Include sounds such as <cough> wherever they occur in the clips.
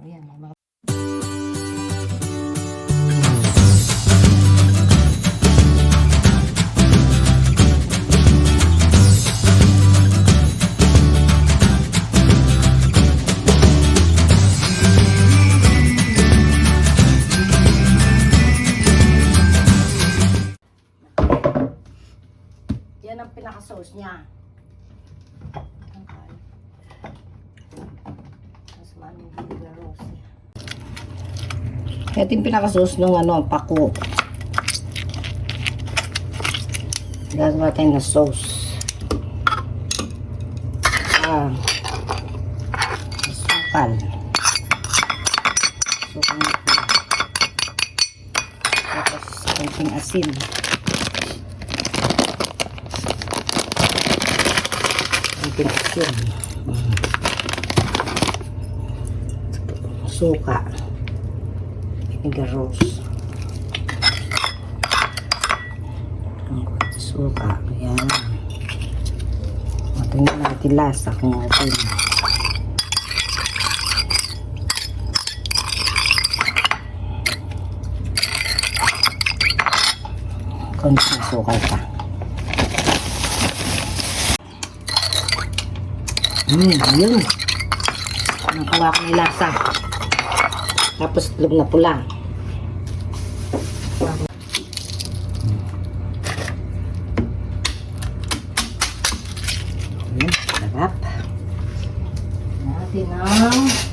Ayan, may mga Yan ang pinaka-sauce niya. Ito yung pinaka-sauce ng ano, pako. Gagawa tayo ng sauce. Ah. Asukal. Asukal. Tapos, konting asin. Konting asin. Mm. Suka. Rose. Ang konti suka. Ayan. O, Tingnan natin lasa kung okay na. Konting suka pa. Hmm, yun. Nakuha ko ng lasa. Tapos itlog na pula. Ayan, sarap. Natin ang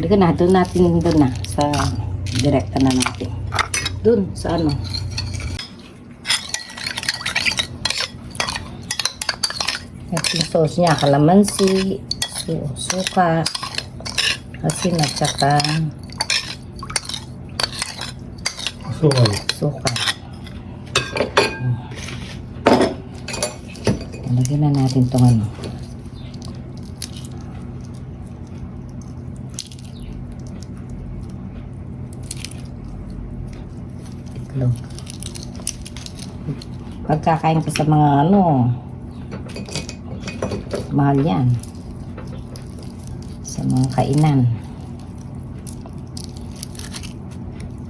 Halika na, doon natin doon na sa direkta na natin. Doon, sa ano. Ito yung sauce niya, kalamansi, su- suka, asin at saka Sukal. suka. Lagyan na natin itong ano. Itlog. Pagkakain ka sa mga ano, mahal yan. Sa mga kainan.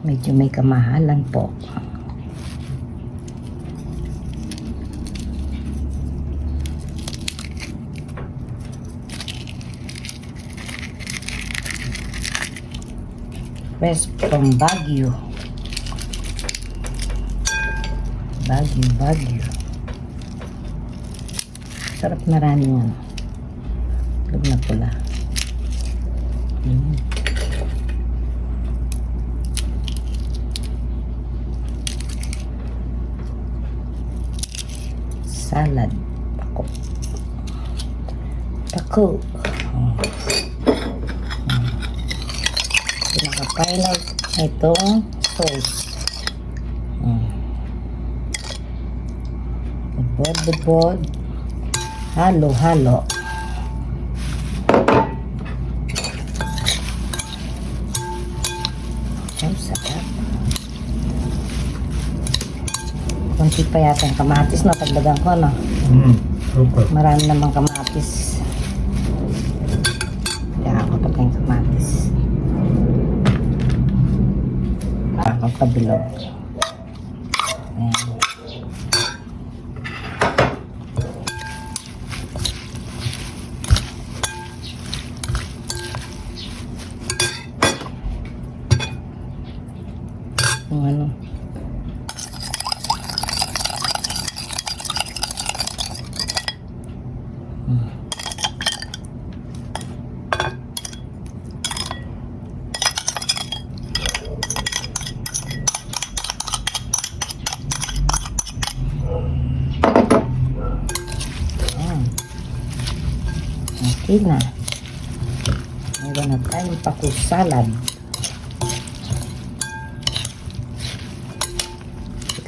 Medyo may kamahalan po. Fresh from Baguio. Baguio, Baguio. Sarap maraming ano. Lug na pula. Mm. Salad. Pako. Pako. Mm. Mm. Pinaka-final itong sauce. Mm. Bubod-bubod. Halo-halo. Ang sarap. Kunti pa yata ang kamatis na pagdagan ko, no? Mm. Super. Marami namang kamatis. Kaya ako pag yung kamatis. Ako kabilog. Ayan. Yung ano. Ayan. Okay na. Meron na tayong paku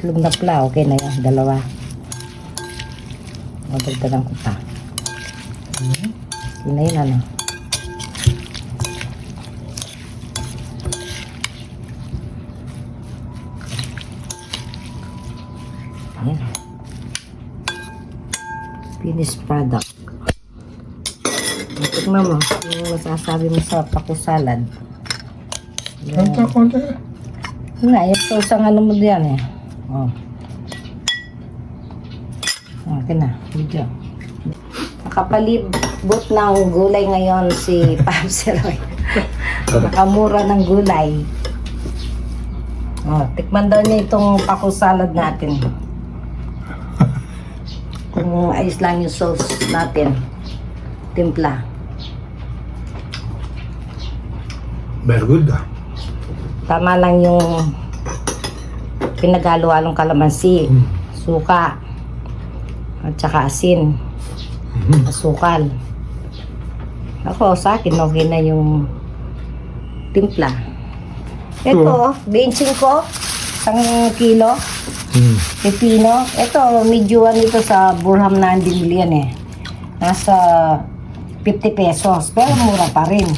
salad. Itlog na pula, okay na yan. Dalawa. Madagdagan ko pa. Yun na yun, ano. Ayan. Finished product. Tikman mo. Yung masasabi mo sa paku salad. Ang konti. Yun nga, yung sauce ang ano mo diyan eh. Oh. Okay na, video. Nakapalibot ng gulay ngayon si <laughs> Pops Roy. Nakamura ng gulay. Oh, tikman daw niya itong paku salad natin. Kung ayos lang yung sauce natin. Timpla. Very good ah. Tama lang yung pinagalo-halong kalamansi, Mm. suka, at saka asin, Mhm. asukal. Ako, sa akin, okay na yung timpla. Ito, benching ko, isang kilo, Mm. pepino. Ito, medyo ano ito sa Burham na binili yan eh. Nasa 50 pesos, pero mura pa rin.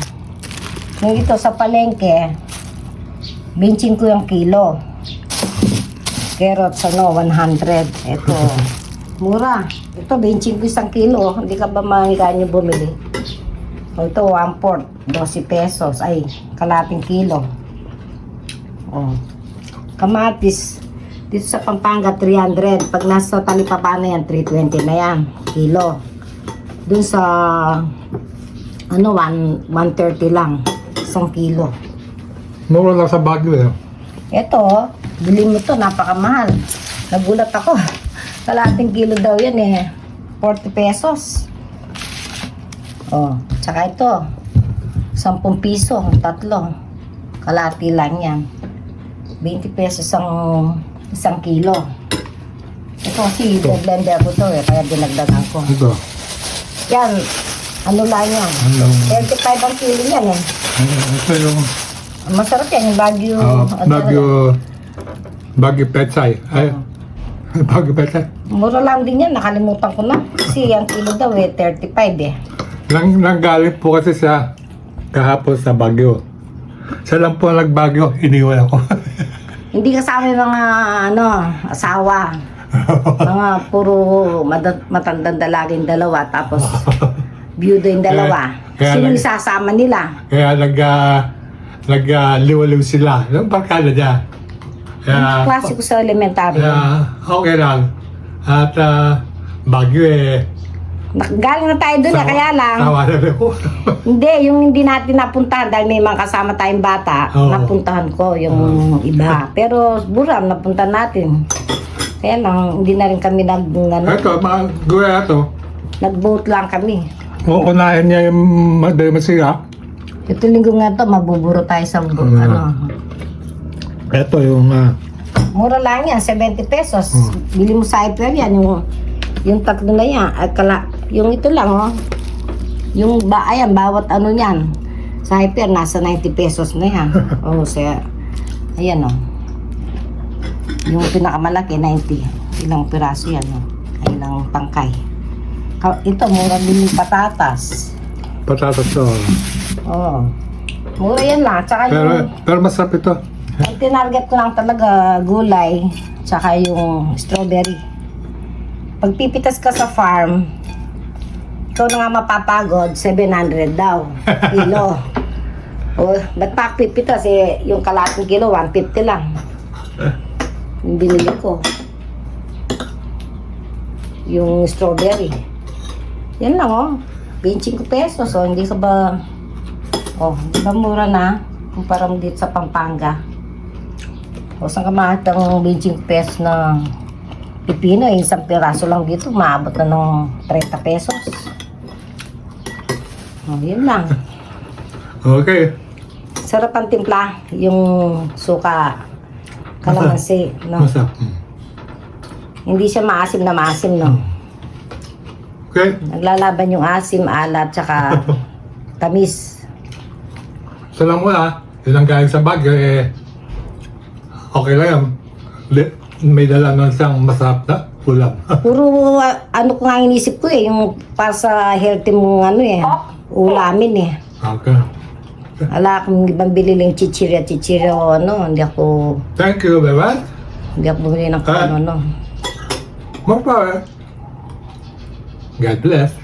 Yung ito sa palengke, benching ko yung kilo. Carrots, ano, 100. Ito, <laughs> mura. Ito, benching ko isang kilo. Hindi ka ba mahigaan yung bumili? O, ito, 1 port, 12 pesos. Ay, kalating kilo. Oh. Kamatis, dito sa Pampanga, 300. Pag nasa Talipapa na yan, 320 na yan, kilo. Dun sa, ano, 1, 130 lang, isang kilo. Mura lang sa Baguio eh. Ito, bili mo to, napakamahal. Nagulat ako. Kalating kilo daw yan eh. 40 pesos. Oh, tsaka ito. 10 piso, tatlo. Kalati lang yan. 20 pesos ang isang kilo. Ito kasi blender ko to eh, kaya dinagdagan ko. Ito. Yan, ano lang yan. Lang. 35 ang kilo yan eh. Ito yung Masarap yan, yung Baguio. ah, ano Baguio Baguio Petsay. Ay, Baguio Petsay. Mura lang din yan, nakalimutan ko na. Kasi ang kilo daw eh, 35 eh. Nang, nanggaling po kasi sa kahapon sa Baguio. Siya lang po nagbagyo, iniwan ako. <laughs> Hindi kasama yung mga ano, asawa. Mga puro mada- matandang dalaging dalawa, tapos <laughs> byudo yung dalawa. Kaya- kaya Sino lang- isasama nila? Kaya nag, uh, nag uh, liwaliw sila. Yung barkada niya. Kaya, Klase ko sa elementary. kaya okay lang. At uh, Baguio eh. Galing na tayo dun eh, kaya lang. Tawa na ako. <laughs> Hindi, yung hindi natin napuntahan dahil may mga kasama tayong bata, Oo. napuntahan ko yung iba. Pero buram, napunta natin. Kaya lang, hindi na rin kami nag, ano, Ito, mga guya ito. nag-vote lang kami. Uunahin niya yung madali masira. Ito linggo nga to, mabuburo tayo sa bu- ano. Ito yung uh, Mura lang yan, 70 pesos. Mm. Bili mo sa hyper yan, yung, yung tatlo na yan. At kala, yung ito lang, oh. Yung ba, ayan, bawat ano yan. Sa hyper, nasa 90 pesos na yan. <laughs> oh, sa, ayan, oh. Yung pinakamalaki, 90. Ilang piraso yan, oh. Ay, Ilang pangkay. Ka- Ito, mura din yung patatas. patatas to. Oh. Mura yan lang. Tsaka Pero, yung... pero masarap ito. Ang tinarget ko lang talaga gulay, tsaka yung strawberry. Pag pipitas ka sa farm, ikaw na nga mapapagod, 700 daw, <laughs> kilo. o, ba't pa pipitas eh, yung kalating kilo, 150 lang. Yung binili ko. Yung strawberry. Yan lang oh. 25 pesos oh, hindi ka ba... Oh, di ba mura na? Kumpara mo dito sa Pampanga. O saan ka makita ng 25 pesos na pipino, eh, isang piraso lang dito, maabot na ng 30 pesos. O, yun lang. Okay. Sarap ang timpla, yung suka, kalamansi, no? Masarap. Mm. Hindi siya maasim na maasim, no? Okay. Naglalaban yung asim, alat, tsaka <laughs> tamis. So lang muna, yun ang galing sa Baguio eh. Okay lang yan. May dala ng isang masarap na ulam. <laughs> Puro ah, ano ko nga inisip ko eh, yung para sa healthy mong ano eh, ulamin eh. okay. Ala akong ibang bilili ng chichirya, chichirya o ano, hindi ako, Thank you very much. hindi ako bumili ng kung Ah. ano, ano. More power. God bless.